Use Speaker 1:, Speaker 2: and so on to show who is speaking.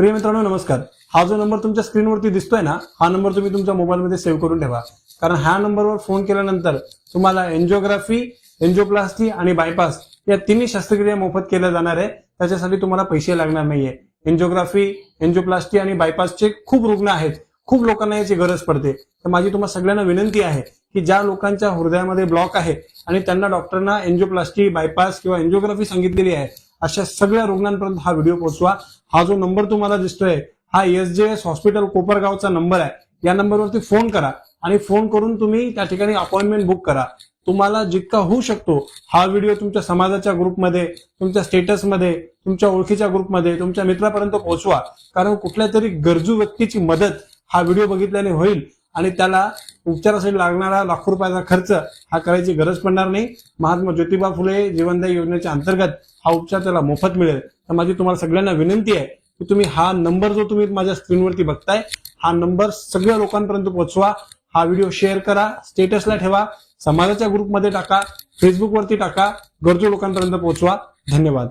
Speaker 1: प्रिय मित्रांनो नमस्कार. हा जो नंबर तुमच्या स्क्रीनवरती दिसतोय ना हा नंबर तुम्ही तुमच्या मोबाईलमध्ये सेव्ह करून ठेवा. कारण ह्या नंबरवर फोन केल्यानंतर तुम्हाला एन्जिओग्राफी एन्जिओप्लास्टी आणि बायपास या तिन्ही शस्त्रक्रिया मोफत केल्या जाणार आहे. त्याच्यासाठी तुम्हाला पैसे लागणार नाहीये. एन्जिओग्राफी एन्जिओप्लास्टी आणि बायपासचे खूप रुग्ण आहेत. खूप लोकांना याची गरज पडते. तर माझी तुम्हाला सगळ्यांना विनंती आहे की ज्या लोकांच्या हृदयामध्ये ब्लॉक आहे आणि त्यांना डॉक्टरांना एन्जिओप्लास्टी बायपास किंवा एन्जिओग्राफी सांगितलेली आहे अशा सगळ्या रुग्णांपर्यंत हा व्हिडिओ पोहोचवा. हा जो नंबर तुम्हाला दिसतोय हा एस जे एस हॉस्पिटल कोपरगावचा नंबर आहे. या नंबरवरती फोन करा आणि फोन करून तुम्ही त्या ठिकाणी अपॉइंटमेंट बुक करा. तुम्हाला जितका होऊ शकतो हा व्हिडिओ तुमच्या समाजाच्या ग्रुपमध्ये तुमच्या स्टेटसमध्ये तुमच्या ओळखीच्या ग्रुपमध्ये तुमच्या मित्रापर्यंत पोहोचवा. कारण कुठल्या तरी गरजू व्यक्तीची मदत हा व्हिडिओ बघितल्याने होईल आणि त्याला उपचारासाठी लागणारा लाखो रुपयाचा खर्च हा करायची गरज पडणार नाही. महात्मा ज्योतिबा फुले जीवनदायी योजनेच्या अंतर्गत हा उपचार त्याला मोफत मिळेल. तर माझी तुम्हाला सगळ्यांना विनंती आहे की तुम्ही हा नंबर जो तुम्ही माझ्या स्क्रीनवरती बघताय हा नंबर सगळ्या लोकांपर्यंत पोहोचवा. हा व्हिडिओ शेअर करा स्टेटसला ठेवा समाजाच्या ग्रुपमध्ये टाका फेसबुकवरती टाका गरजू लोकांपर्यंत पोहोचवा. धन्यवाद.